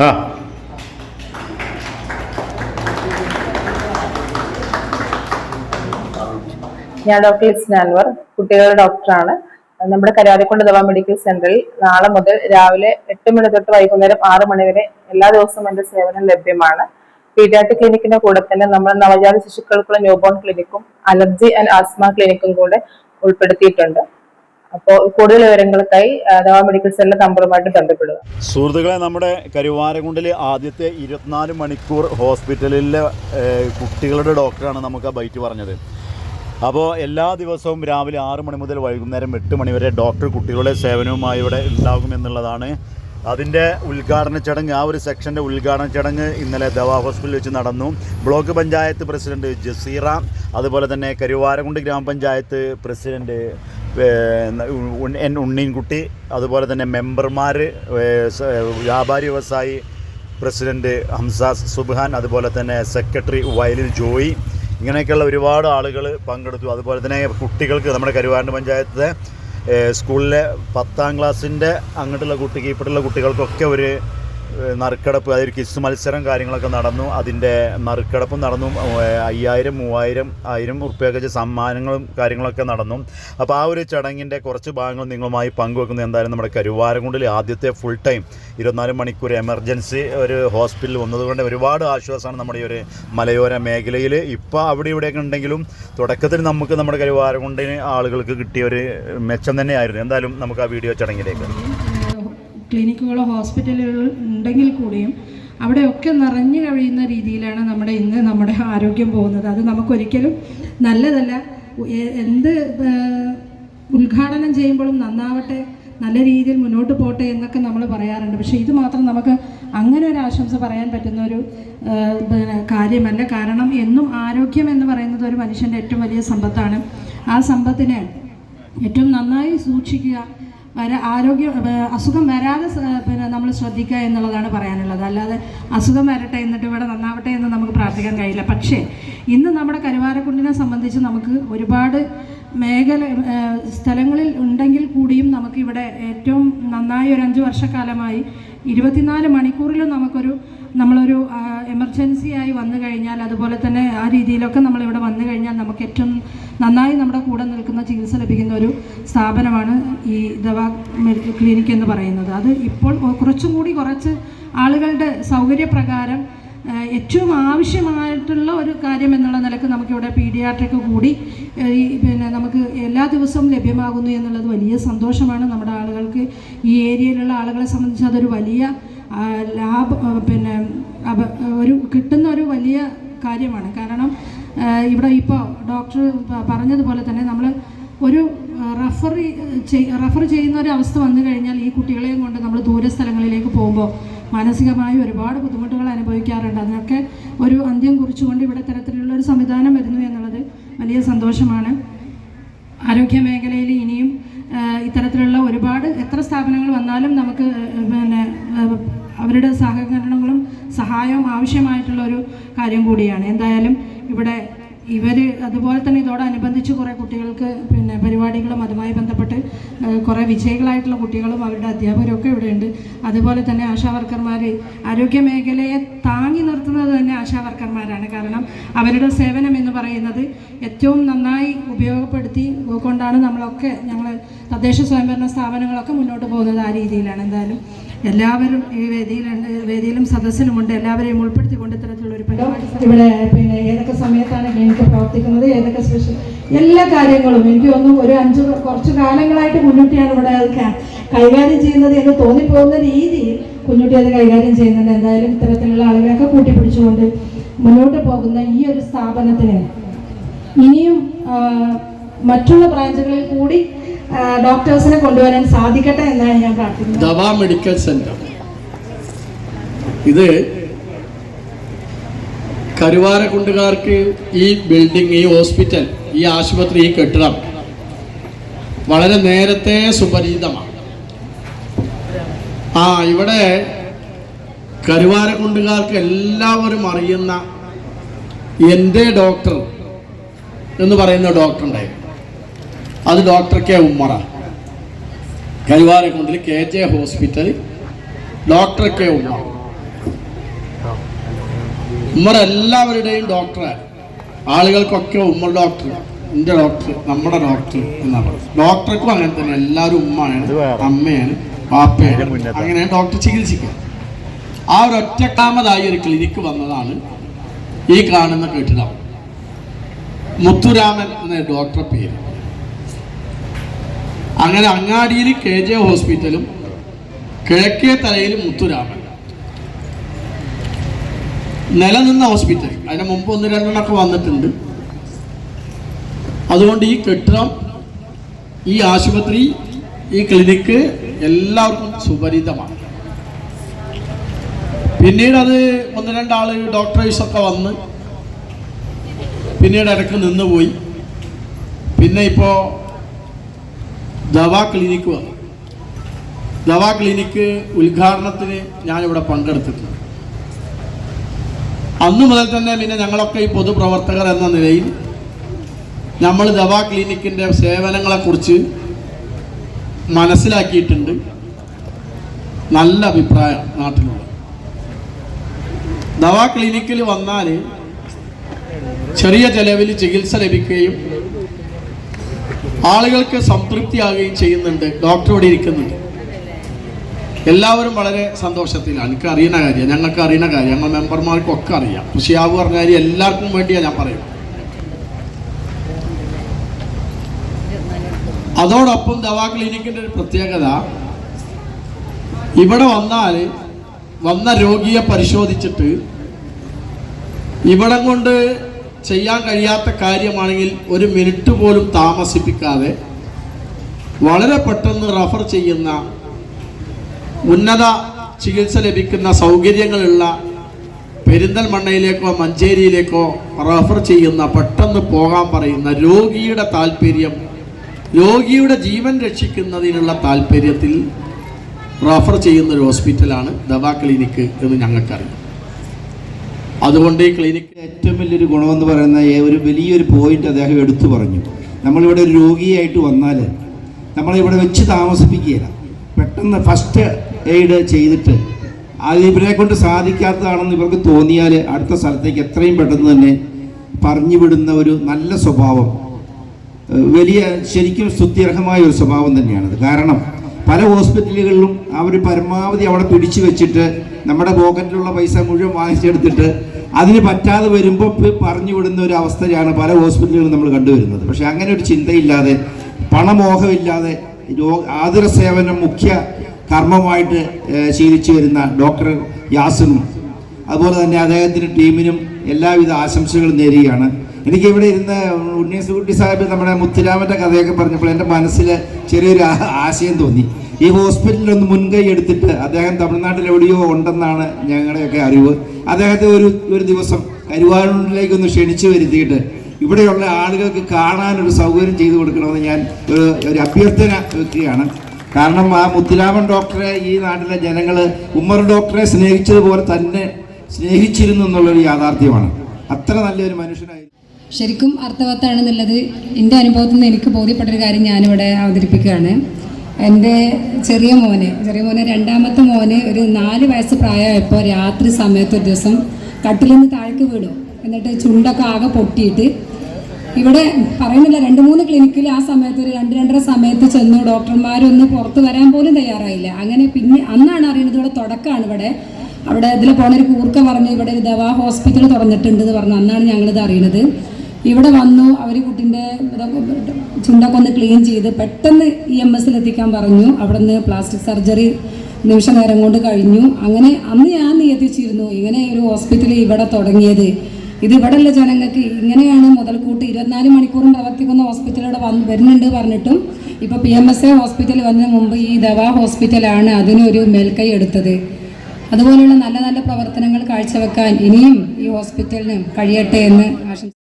ആ. ഞാൻ ഡോക്ടർ ലിസ്ന അൻവർ കുട്ടികളുടെ ഡോക്ടറാണ്. നമ്മുടെ കരാതിക്കൊണ്ട് ദവാ മെഡിക്കൽ സെന്ററിൽ നാളെ മുതൽ രാവിലെ എട്ട് മണി തൊട്ട് വൈകുന്നേരം ആറ് മണി വരെ എല്ലാ ദിവസവും എന്റെ സേവനം ലഭ്യമാണ്. പീഡിയാട്രിക് ക്ലിനിക്കിന്റെ കൂടെ തന്നെ നമ്മൾ നവജാത ശിശുക്കൾക്കുള്ള ന്യൂബോൺ ക്ലിനിക്കും അലർജി ആൻഡ് ആസ്മ ക്ലിനിക്കും കൂടെ ഉൾപ്പെടുത്തിയിട്ടുണ്ട്. അപ്പോൾ കൂടുതൽ വിവരങ്ങൾക്കായി ദവ മെഡിക്കൽ സെല്ലിലെ നമ്പറുമായിട്ട് ബന്ധപ്പെടുക. സുഹൃത്തുക്കളെ നമ്മുടെ കരുവാരകുണ്ടിലെ ആദ്യത്തെ ഇരുപത്തിനാല് മണിക്കൂർ ഹോസ്പിറ്റലിലെ കുട്ടികളുടെ ഡോക്ടറാണ് നമുക്ക് ആ ബൈറ്റ് പറഞ്ഞത്. അപ്പോൾ എല്ലാ ദിവസവും രാവിലെ ആറ് മണി മുതൽ വൈകുന്നേരം എട്ട് മണി വരെ ഡോക്ടർ കുട്ടികളുടെ സേവനവുമായി ഇവിടെ ഉണ്ടാകുമെന്നുള്ളതാണ് അതിന്റെ ഉദ്ഘാടന ചടങ്ങ് ആ ഒരു സെക്ഷന്റെ ഉദ്ഘാടന ചടങ്ങ് ഇന്നലെ ദവാ ഹോസ്പിറ്റലിൽ വെച്ച് നടന്നു. ബ്ലോക്ക് പഞ്ചായത്ത് പ്രസിഡന്റ് ജസീറ അതുപോലെ തന്നെ കരുവാരകുണ്ട് ഗ്രാമപഞ്ചായത്ത് പ്രസിഡന്റ് എൻ ഉണ്ണീൻകുട്ടി അതുപോലെ തന്നെ മെമ്പർമാർ വ്യാപാരി വ്യവസായി പ്രസിഡന്റ് ഹംസാസ് സുബ്ഹാൻ അതുപോലെ തന്നെ സെക്രട്ടറി വയലിൽ ജോയി. ഇങ്ങനെയൊക്കെയുള്ള ഒരുപാട് ആളുകൾ പങ്കെടുത്തു. അതുപോലെ തന്നെ കുട്ടികൾക്ക് നമ്മുടെ കരുവാരണ്ട് പഞ്ചായത്തിലെ സ്കൂളിലെ പത്താം ക്ലാസ്സിന്റെ അങ്ങോട്ടുള്ള കുട്ടിക്ക് ഇപ്പോഴുള്ള കുട്ടികൾക്കൊക്കെ ഒരു നറുക്കെടുപ്പ് അതൊരു കിസ് മത്സരം കാര്യങ്ങളൊക്കെ നടന്നു. അതിന്റെ നറുക്കടപ്പും നടന്നു. അയ്യായിരം മൂവായിരം ആയിരം ഉറുപ്പ്യൊക്കെ വെച്ച് സമ്മാനങ്ങളും കാര്യങ്ങളൊക്കെ നടന്നു. അപ്പോൾ ആ ഒരു ചടങ്ങിന്റെ കുറച്ച് ഭാഗങ്ങൾ നിങ്ങളുമായി പങ്കുവെക്കുന്നത് എന്തായാലും നമ്മുടെ കരുവാരംകുണ്ടിൽ ആദ്യത്തെ ഫുൾ ടൈം ഇരുപത്തിനാല് മണിക്കൂർ എമർജൻസി ഒരു ഹോസ്പിറ്റൽ വന്നതുകൊണ്ട് ഒരുപാട് ആശ്വാസമാണ് നമ്മുടെ ഈ ഒരു മലയോര മേഖലയിൽ. ഇപ്പോൾ അവിടെ ഇവിടെയൊക്കെ ഉണ്ടെങ്കിലും തുടക്കത്തിൽ നമുക്ക് നമ്മുടെ കരുവാരംകുണ്ടിന് ആളുകൾക്ക് കിട്ടിയ ഒരു മെച്ചം തന്നെയായിരുന്നു. എന്തായാലും നമുക്ക് ആ വീഡിയോ ചടങ്ങിലേക്ക് ക്ലിനിക്കുകളോ ഹോസ്പിറ്റലുകളോ ഉണ്ടെങ്കിൽ കൂടിയും അവിടെയൊക്കെ നിറഞ്ഞു കഴിയുന്ന രീതിയിലാണ് നമ്മുടെ ഇന്ന് നമ്മുടെ ആരോഗ്യം പോകുന്നത്. അത് നമുക്കൊരിക്കലും നല്ലതല്ല. എന്ത് ഉദ്ഘാടനം ചെയ്യുമ്പോഴും നന്നാവട്ടെ നല്ല രീതിയിൽ മുന്നോട്ട് പോട്ടെ എന്നൊക്കെ നമ്മൾ പറയാറുണ്ട്. പക്ഷേ ഇത് മാത്രം നമുക്ക് അങ്ങനെ ഒരു ആശംസ പറയാൻ പറ്റുന്ന ഒരു കാര്യമല്ല. കാരണം എന്നും ആരോഗ്യം എന്ന് പറയുന്നത് ഒരു മനുഷ്യന്റെ ഏറ്റവും വലിയ സമ്പത്താണ്. ആ സമ്പത്തിനെ ഏറ്റവും നന്നായി സൂക്ഷിക്കുക വര ആരോഗ്യ അസുഖം വരാതെ പിന്നെ നമ്മൾ ശ്രദ്ധിക്കുക എന്നുള്ളതാണ് പറയാനുള്ളത്. അല്ലാതെ അസുഖം വരട്ടെ എന്നിട്ട് ഇവിടെ നന്നാവട്ടെ എന്ന് നമുക്ക് പ്രാർത്ഥിക്കാൻ കഴിയില്ല. പക്ഷേ ഇന്ന് നമ്മുടെ കരുവാരക്കുണ്ടിനെ സംബന്ധിച്ച് നമുക്ക് ഒരുപാട് മേഖല സ്ഥലങ്ങളിൽ ഉണ്ടെങ്കിൽ കൂടിയും നമുക്കിവിടെ ഏറ്റവും നന്നായി ഒരു അഞ്ച് വർഷക്കാലമായി ഇരുപത്തിനാല് മണിക്കൂറിലും നമുക്കൊരു നമ്മളൊരു എമർജൻസി ആയി വന്നു കഴിഞ്ഞാൽ അതുപോലെ തന്നെ ആ രീതിയിലൊക്കെ നമ്മളിവിടെ വന്നു കഴിഞ്ഞാൽ നമുക്ക് ഏറ്റവും നന്നായി നമ്മുടെ കൂടെ നിൽക്കുന്ന ചികിത്സ ലഭിക്കുന്ന ഒരു സ്ഥാപനമാണ് ഈ ദവാ മെഡിക്കൽ ക്ലിനിക് എന്ന് പറയുന്നത്. അത് ഇപ്പോൾ കുറച്ചും കൂടി കുറച്ച് ആളുകളുടെ സൗകര്യപ്രകാരം ഏറ്റവും ആവശ്യമായിട്ടുള്ള ഒരു കാര്യം എന്നുള്ള നിലയ്ക്ക് നമുക്കിവിടെ പീഡിയാട്രിക് കൂടി ഈ പിന്നെ നമുക്ക് എല്ലാ ദിവസവും ലഭ്യമാകുന്നു എന്നുള്ളത് വലിയ സന്തോഷമാണ്. നമ്മുടെ ആളുകൾക്ക് ഈ ഏരിയയിലുള്ള ആളുകളെ സംബന്ധിച്ച് അതൊരു വലിയ ലാഭ പിന്നെ ഒരു കിട്ടുന്ന ഒരു വലിയ കാര്യമാണ്. കാരണം ഇവിടെ ഇപ്പോൾ ഡോക്ടർ പറഞ്ഞതുപോലെ തന്നെ നമ്മൾ ഒരു റഫർ റഫർ ചെയ്യുന്ന ഒരു അവസ്ഥ വന്നു കഴിഞ്ഞാൽ ഈ കുട്ടികളെയും കൊണ്ട് നമ്മൾ ദൂര സ്ഥലങ്ങളിലേക്ക് പോകുമ്പോൾ മാനസികമായി ഒരുപാട് ബുദ്ധിമുട്ടുകൾ അനുഭവിക്കാറുണ്ട്. അതിനൊക്കെ ഒരു അന്ത്യം കുറിച്ചുകൊണ്ട് ഇവിടെ തരത്തിലുള്ള ഒരു സംവിധാനം വരുന്നു എന്നുള്ളത് വലിയ സന്തോഷമാണ്. ആരോഗ്യ മേഖലയിൽ ഇനിയും ഇത്തരത്തിലുള്ള ഒരുപാട് എത്ര സ്ഥാപനങ്ങൾ വന്നാലും നമുക്ക് അവരുടെ സഹകരണങ്ങളും സഹായവും ആവശ്യമായിട്ടുള്ള ഒരു കാര്യം കൂടിയാണ്. എന്തായാലും ഇവിടെ ഇവർ അതുപോലെ തന്നെ ഇതോടനുബന്ധിച്ച് കുറേ കുട്ടികൾക്ക് പിന്നെ പരിപാടികളും അതുമായി ബന്ധപ്പെട്ട് കുറേ വിജയികളായിട്ടുള്ള കുട്ടികളും അവരുടെ അധ്യാപകരും ഒക്കെ ഇവിടെയുണ്ട് അതുപോലെ തന്നെ ആശാവർക്കർമാർ ആരോഗ്യ മേഖലയെ താങ്ങി നിർത്തുന്നത് തന്നെ ആശാവർക്കർമാരാണ് കാരണം അവരുടെ സേവനം എന്ന് പറയുന്നത് ഏറ്റവും നന്നായി ഉപയോഗപ്പെടുത്തി കൊണ്ടാണ് നമ്മളൊക്കെ ഞങ്ങൾ തദ്ദേശ സ്വയംഭരണ സ്ഥാപനങ്ങളൊക്കെ മുന്നോട്ട് പോകുന്നത് ആ രീതിയിലാണ്. എന്തായാലും എല്ലാവരും ഈ വേദിയിലുണ്ട് വേദിയിലും സദസ്സിലുമുണ്ട് എല്ലാവരെയും ഉൾപ്പെടുത്തിക്കൊണ്ട് ഇത്തരത്തിലുള്ള ഒരു പരിപാടി ഇവിടെ പിന്നെ ഏതൊക്കെ സമയത്താണ് ക്ലിനിക്ക് പ്രവർത്തിക്കുന്നത് ഏതൊക്കെ സ്പെഷ്യൽ എല്ലാ കാര്യങ്ങളും എനിക്ക് ഒന്നും ഒരു അഞ്ച് കുറച്ച് കാലങ്ങളായിട്ട് മുന്നോട്ടിയാണ് ഇവിടെ കൈകാര്യം ചെയ്യുന്നത് എന്ന് തോന്നിപ്പോകുന്ന രീതിയിൽ കുഞ്ഞുട്ടി അത് കൈകാര്യം ചെയ്യുന്നുണ്ട്. എന്തായാലും ഇത്തരത്തിലുള്ള ആളുകളൊക്കെ കൂട്ടിപ്പിടിച്ചുകൊണ്ട് മുന്നോട്ട് പോകുന്ന ഈ ഒരു സ്ഥാപനത്തിന് ഇനിയും മറ്റുള്ള ബ്രാഞ്ചുകളിൽ കൂടി ഡോക്ടേഴ്സിനെ കൊണ്ടുവരാൻ സാധിക്കട്ടെ എന്നാണ് ഞാൻ പ്രാർത്ഥിക്കുന്നത്. Dawa medical centre. ഇത് കരുവാരക്കുണ്ടുകാർക്ക് ഈ ബിൽഡിംഗ് ഈ ഹോസ്പിറ്റൽ ഈ ആശുപത്രി ഈ കെട്ടിടം വളരെ നേരത്തെ സുപരിചിതമാണ്. ആ ഇവിടെ കരുവാരക്കുണ്ടുകാർക്ക് എല്ലാവരും അറിയുന്ന എന്റെ ഡോക്ടർ എന്ന് പറയുന്ന ഡോക്ടർ ഉണ്ടായിരുന്നു. അത് ഡോക്ടർ കെ ഉമ്മറ. കരുവാരക്കുണ്ടിൽ കെ ജെ ഹോസ്പിറ്റൽ. ഡോക്ടറൊക്കെ ഉമ്മറ ഉമ്മറ എല്ലാവരുടെയും ഡോക്ടറാണ് ആളുകൾക്കൊക്കെ ഉമ്മ ഡോക്ടർ. എന്റെ ഡോക്ടർ നമ്മുടെ ഡോക്ടർ എന്നാണ്. പറയുന്നത് ഡോക്ടർക്കും അങ്ങനെ തന്നെ എല്ലാവരും ഉമ്മയാണ് അമ്മയാണ് പാപ്പയാണ് അങ്ങനെയാണ് അങ്ങനെ ഡോക്ടർ ചികിത്സിക്കുക. ആ ഒരു ഒറ്റക്കാമതായി ഒരു ക്ലിനിക്ക് വന്നതാണ് ഈ കാണുന്ന കെട്ടിടം. മുത്തുരാമൻ എന്ന ഡോക്ടറെ പേര്. അങ്ങനെ അങ്ങാടിയിൽ കെ ജെ ഹോസ്പിറ്റലും കിഴക്കേ തലയിൽ മുത്തുരാമൻ. നിലനിന്ന ഹോസ്പിറ്റൽ. അതിന് മുമ്പ് ഒന്ന് രണ്ടെണ്ണമൊക്കെ വന്നിട്ടുണ്ട്. അതുകൊണ്ട് ഈ കെട്ടിടം ഈ ആശുപത്രി ഈ ക്ലിനിക്ക് എല്ലാവർക്കും സുപരിതമാണ് പിന്നീട് അത് ഒന്ന് രണ്ടാൾ ഡോക്ടേഴ്സൊക്കെ വന്ന് പിന്നീട് ഇടയ്ക്ക് നിന്നുപോയി. പിന്നെ ഇപ്പോൾ ദവാ ക്ലിനിക്ക് വന്നു. ദവാ ക്ലിനിക്ക് ഉദ്ഘാടനത്തിന് ഞാനിവിടെ പങ്കെടുത്തിട്ടുണ്ട്. അന്നു മുതൽ തന്നെ പിന്നെ ഞങ്ങളൊക്കെ ഈ പൊതുപ്രവർത്തകർ എന്ന നിലയിൽ നമ്മൾ ദവാ ക്ലിനിക്കിന്റെ സേവനങ്ങളെക്കുറിച്ച് മനസ്സിലാക്കിയിട്ടുണ്ട്. നല്ല അഭിപ്രായം നാട്ടിലുള്ള ദവാ ക്ലിനിക്കിൽ വന്നാൽ ചെറിയ ചെലവിൽ ചികിത്സ ലഭിക്കുകയും ആളുകൾക്ക് സംതൃപ്തിയാകുകയും ചെയ്യുന്നുണ്ട്. ഡോക്ടർ ഇവിടെ ഇരിക്കുന്നുണ്ട്. എല്ലാവരും വളരെ സന്തോഷത്തിലാണ്. എനിക്ക് അറിയുന്ന കാര്യം ഞങ്ങൾക്ക് അറിയുന്ന കാര്യം ഞങ്ങൾ മെമ്പർമാർക്കൊക്കെ അറിയാം. കൃഷിയാവ് പറഞ്ഞ കാര്യം എല്ലാവർക്കും വേണ്ടിയാണ് ഞാൻ പറയും അതോടൊപ്പം ദവാ ക്ലിനിക്കിന്റെ ഒരു പ്രത്യേകത ഇവിടെ വന്നാൽ വന്ന രോഗിയെ പരിശോധിച്ചിട്ട് ഇവിടെ കൊണ്ട് ചെയ്യാൻ കഴിയാത്ത കാര്യമാണെങ്കിൽ ഒരു മിനിറ്റ് പോലും താമസിപ്പിക്കാതെ വളരെ പെട്ടെന്ന് റഫർ ചെയ്യുന്ന ഉന്നത ചികിത്സ ലഭിക്കുന്ന സൗകര്യങ്ങളുള്ള പെരിന്തൽമണ്ണയിലേക്കോ മഞ്ചേരിയിലേക്കോ റഫർ ചെയ്യുന്ന പെട്ടെന്ന് പോകാൻ പറയുന്ന രോഗിയുടെ താല്പര്യം രോഗിയുടെ ജീവൻ രക്ഷിക്കുന്നതിനുള്ള താല്പര്യത്തിൽ റഫർ ചെയ്യുന്ന ഒരു ഹോസ്പിറ്റലാണ് ദവാ ക്ലിനിക്ക് എന്ന് ഞങ്ങൾക്കറിയാം. അതുകൊണ്ട് ഈ ക്ലിനിക്ക് ഏറ്റവും വലിയൊരു ഗുണമെന്ന് പറയുന്ന ഒരു വലിയൊരു പോയിന്റ് അദ്ദേഹം എടുത്തു പറഞ്ഞു. നമ്മളിവിടെ ഒരു രോഗിയായിട്ട് വന്നാൽ നമ്മളിവിടെ വെച്ച് താമസിപ്പിക്കുകയില്ല. പെട്ടെന്ന് ഫസ്റ്റ് എയ്ഡ് ചെയ്തിട്ട് അത് ഇവരെ കൊണ്ട് സാധിക്കാത്തതാണെന്ന് ഇവർക്ക് തോന്നിയാൽ അടുത്ത സ്ഥലത്തേക്ക് എത്രയും പെട്ടെന്ന് തന്നെ പറഞ്ഞു വിടുന്ന ഒരു നല്ല സ്വഭാവം വലിയ ശരിക്കും സ്തുത്യർഹമായ ഒരു സ്വഭാവം തന്നെയാണത്. കാരണം പല ഹോസ്പിറ്റലുകളിലും അവർ പരമാവധി അവിടെ പിടിച്ചു വെച്ചിട്ട് നമ്മുടെ പോക്കറ്റിലുള്ള പൈസ മുഴുവൻ വാങ്ങിച്ചെടുത്തിട്ട് അതിന് പറ്റാതെ വരുമ്പോൾ പറഞ്ഞു വിടുന്ന ഒരു അവസ്ഥയാണ് പല ഹോസ്പിറ്റലുകളും നമ്മൾ കണ്ടുവരുന്നത്. പക്ഷെ അങ്ങനെ ഒരു ചിന്തയില്ലാതെ പണമോഹമില്ലാതെ ആതുര സേവനം മുഖ്യ കർമ്മമായിട്ട് ശീലിച്ചു വരുന്ന ഡോക്ടർ യാസിനും അതുപോലെ തന്നെ അദ്ദേഹത്തിന്റെ ടീമിനും എല്ലാവിധ ആശംസകളും നേരുകയാണ്. എനിക്ക് ഇവിടെ ഇരുന്ന് ഉണ്ണീസുകുട്ടി സാഹിബ് നമ്മുടെ മുത്തുരാമന്റെ കഥയൊക്കെ പറഞ്ഞപ്പോൾ എന്റെ മനസ്സിൽ ചെറിയൊരു ആശയം തോന്നി. ഈ ഹോസ്പിറ്റലിൽ ഒന്ന് മുൻകൈ എടുത്തിട്ട് അദ്ദേഹം തമിഴ്നാട്ടിൽ എവിടെയോ ഉണ്ടെന്നാണ് ഞങ്ങളുടെയൊക്കെ അറിവ്. അദ്ദേഹത്തെ ഒരു ഒരു ദിവസം കരുവാരൂരിലേക്കൊന്ന് ക്ഷണിച്ചു വരുത്തിയിട്ട് ഇവിടെയുള്ള ആളുകൾക്ക് കാണാനൊരു സൗകര്യം ചെയ്തു കൊടുക്കണമെന്ന് ഞാൻ ഒരു ഒരു അഭ്യർത്ഥന വെക്കുകയാണ്. കാരണം ആ മുത്തുരാമൻ ഡോക്ടറെ ഈ നാട്ടിലെ ജനങ്ങൾ ഉമ്മർ ഡോക്ടറെ സ്നേഹിച്ചതുപോലെ തന്നെ സ്നേഹിച്ചിരുന്നു എന്നുള്ളൊരു യാഥാർത്ഥ്യമാണ്. അത്ര നല്ലൊരു മനുഷ്യനായിരുന്നു ശരിക്കും അർത്ഥവത്താണെന്നുള്ളത് എന്റെ അനുഭവത്തിൽ നിന്ന് എനിക്ക് ബോധ്യപ്പെട്ടൊരു കാര്യം ഞാനിവിടെ അവതരിപ്പിക്കുകയാണ്. എന്റെ ചെറിയ മോനെ ചെറിയ മോനെ രണ്ടാമത്തെ മോനെ ഒരു നാല് വയസ്സ് പ്രായമായപ്പോൾ രാത്രി സമയത്ത് ഒരു ദിവസം കട്ടിലിൽ നിന്ന് താഴേക്ക് വീടും എന്നിട്ട് ചുണ്ടൊക്കെ ആകെ പൊട്ടിയിട്ട് ഇവിടെ പറയുന്നില്ല രണ്ട് മൂന്ന് ക്ലിനിക്കിൽ ആ സമയത്ത് ഒരു രണ്ട് രണ്ടര സമയത്ത് ചെന്നു. ഡോക്ടർമാരൊന്നും പുറത്ത് വരാൻ പോലും തയ്യാറായില്ല. അങ്ങനെ പിന്നെ അന്നാണ് അറിയുന്നത് ഇവിടെ തുടക്കമാണ് ഇവിടെ. അവിടെ ഇതിൽ പോണൊരു കൂർക്ക പറഞ്ഞു ഇവിടെ ഒരു ദവാ ഹോസ്പിറ്റൽ തുറന്നിട്ടുണ്ട് എന്ന് പറഞ്ഞു. അന്നാണ് ഞങ്ങളിത് അറിയുന്നത്. ഇവിടെ വന്നു അവർ കുട്ടീന്റെ ചുണ്ടൊക്കെ ഒന്ന് ക്ലീൻ ചെയ്ത് പെട്ടെന്ന് ഇ എം എസിൽ എത്തിക്കാൻ പറഞ്ഞു. അവിടെ നിന്ന് പ്ലാസ്റ്റിക് സർജറി നിമിഷ നേരം കൊണ്ട് കഴിഞ്ഞു. അങ്ങനെ അന്ന് ഞാൻ നിയന്ത്രിച്ചിരുന്നു ഇങ്ങനെ ഒരു ഹോസ്പിറ്റൽ ഇവിടെ തുടങ്ങിയത്. ഇത് ഇവിടെയുള്ള ജനങ്ങൾക്ക് ഇങ്ങനെയാണ് മുതൽക്കൂട്ട് ഇരുപത്തിനാല് മണിക്കൂറും പ്രവർത്തിക്കുന്ന ഹോസ്പിറ്റലോട് വന്ന് വരുന്നുണ്ട് പറഞ്ഞിട്ടും. ഇപ്പോൾ P M S A hospital വന്നതിന് മുമ്പ് ഈ ദവാ ഹോസ്പിറ്റലാണ് അതിനൊരു മേൽക്കൈ എടുത്തത്. അതുപോലെയുള്ള നല്ല നല്ല പ്രവർത്തനങ്ങൾ കാഴ്ചവെക്കാൻ ഇനിയും ഈ ഹോസ്പിറ്റലിന് കഴിയട്ടെ എന്ന് ആശംസിക്കുന്നു